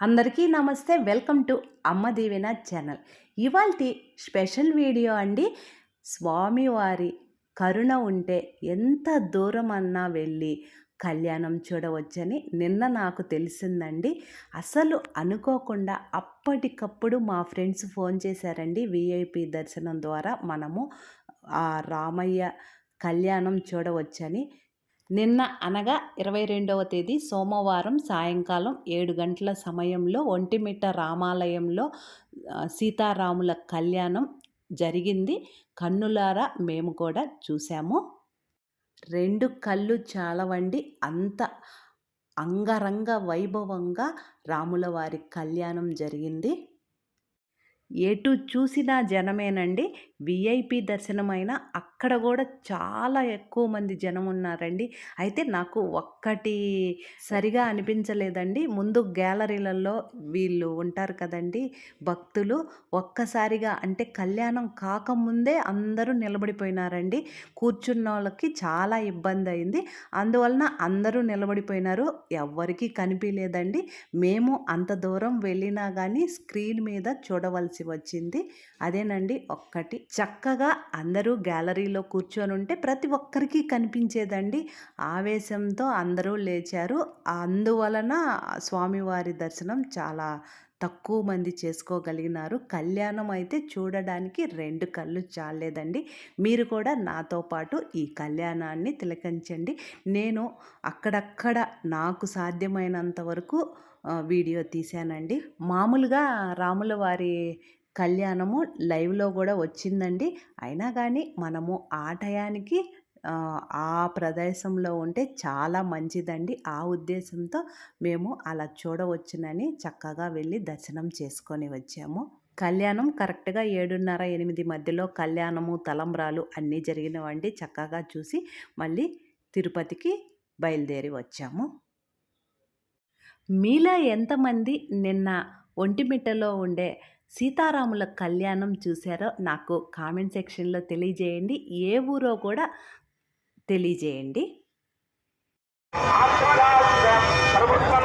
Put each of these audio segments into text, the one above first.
అందరికీ నమస్తే. Welcome to Amma Deevena channel. ఇవాల్టి స్పెషల్ వీడియో అండి. స్వామివారి కరుణ ఉంటే ఎంత దూరం అన్నా వెళ్ళి కళ్యాణం చూడవచ్చని నిన్న నాకు తెలిసిందండి. అసలు అనుకోకుండా అప్పటికప్పుడు మా ఫ్రెండ్స్ ఫోన్ చేశారండి విఐపి దర్శనం ద్వారా మనము ఆ రామయ్య కళ్యాణం చూడవచ్చని. నిన్న అనగా ఇరవై రెండవ తేదీ సోమవారం సాయంకాలం ఏడు గంటల సమయంలో ఒంటిమిట్ట రామాలయంలో సీతారాముల కళ్యాణం జరిగింది. కన్నులారా మేము కూడా చూసాము రెండు కళ్ళు చాలవండి. అంత అంగరంగ వైభవంగా రాముల వారి కళ్యాణం జరిగింది. ఎటు చూసినా జనమేనండి. విఐపి దర్శనమైన అక్కడ కూడా చాలా ఎక్కువ మంది జనం ఉన్నారండి అయితే నాకు ఒక్కటి సరిగా అనిపించలేదండి. ముందు గ్యాలరీలలో వీళ్ళు ఉంటారు కదండి భక్తులు ఒక్కసారిగా అంటే కళ్యాణం కాకముందే అందరూ నిలబడిపోయినారండి. కూర్చున్న వాళ్ళకి చాలా ఇబ్బంది అయింది అందువలన అందరూ నిలబడిపోయినారు. ఎవ్వరికీ కనిపించలేదండి మేము అంత దూరం వెళ్ళినా కానీ స్క్రీన్ మీద చూడవలసి వచ్చింది. అదేనండి ఒక్కటి. చక్కగా అందరూ గ్యాలరీలో కూర్చొని ఉంటే ప్రతి ఒక్కరికి కనిపించేదండి. ఆవేశంతో అందరూ లేచారు. అందువలన స్వామివారి దర్శనం చాలా తక్కువ మంది చేసుకోగలిగినారు. కళ్యాణం అయితే చూడడానికి రెండు కళ్ళు చాలేదండి. మీరు కూడా నాతో పాటు ఈ కళ్యాణాన్ని తిలకించండి. నేను అక్కడక్కడ నాకు సాధ్యమైనంత వరకు వీడియో తీశానండి. మామూలుగా రాముల వారి కళ్యాణము లైవ్లో కూడా వచ్చిందండి. అయినా కానీ మనము ఆ టయానికి ఆ, ప్రదేశంలో ఉంటే చాలా మంచిదండి. ఆ ఉద్దేశంతో మేము అలా చూడవచ్చునని చక్కగా వెళ్ళి దర్శనం చేసుకొని వచ్చాము. కళ్యాణం కరెక్ట్గా ఏడున్నర ఎనిమిది మధ్యలో కళ్యాణము తలంబ్రాలు అన్నీ జరిగినవండి. చక్కగా చూసి మళ్ళీ తిరుపతికి బయలుదేరి వచ్చాము. మీలో ఎంతమంది నిన్న ఒంటిమిట్టలో ఉండే సీతారాముల కళ్యాణం చూశారో నాకు కామెంట్ సెక్షన్లో తెలియజేయండి. ఏ ఊరో కూడా తెలియజేయండి. ప్రభుత్వం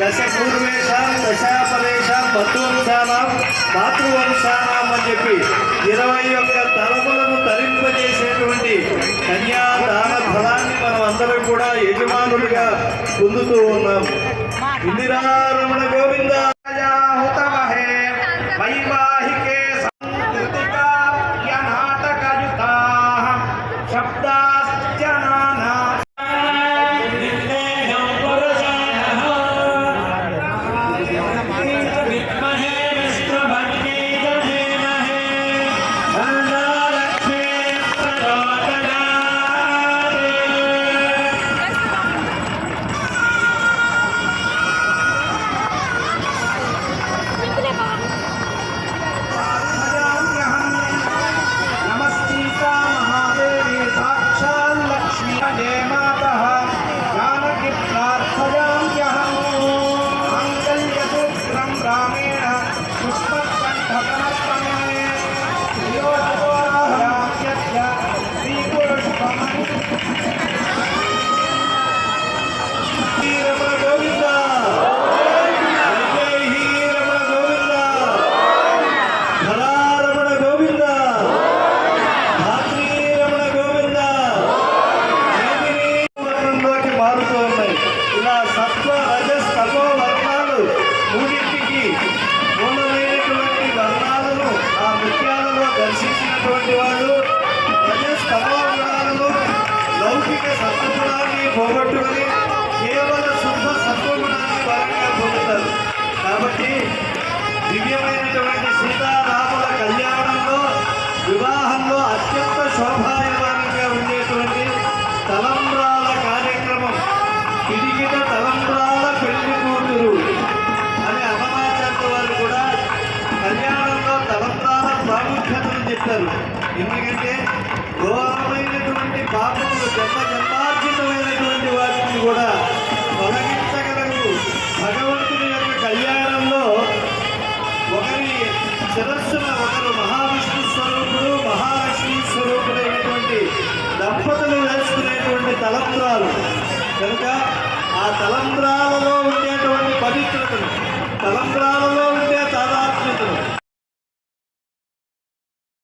దశ పూర్వేషాం దశాపరేషాం బంధువంశానాం మాతృవంశానాం అని చెప్పి ఇరవై ఒక్క తలములను తరింపజేసేటువంటి కన్యాదాన ఫలాన్ని మనం అందరం కూడా యజమానులుగా పొందుతూ ఉన్నాం. ఇందిరారమణ దర్శించినటువంటి వాళ్ళు ఎందుకంటే ఘోరమైనటువంటి పాపములు జన్మ జన్మార్జితమైనటువంటి వాటిని కూడా తొలగించగలరు భగవంతుని యొక్క కళ్యాణంలో ఒకరి శిరస్సున ఒకరు మహావిష్ణు స్వరూపుడు మహాలక్ష్మి స్వరూపుడైనటువంటి దంపతులు వేసుకునేటువంటి తలంబ్రాలు. కనుక ఆ తలంబ్రాలలో ఉండేటువంటి పవిత్రతను తలంబ్రాలలో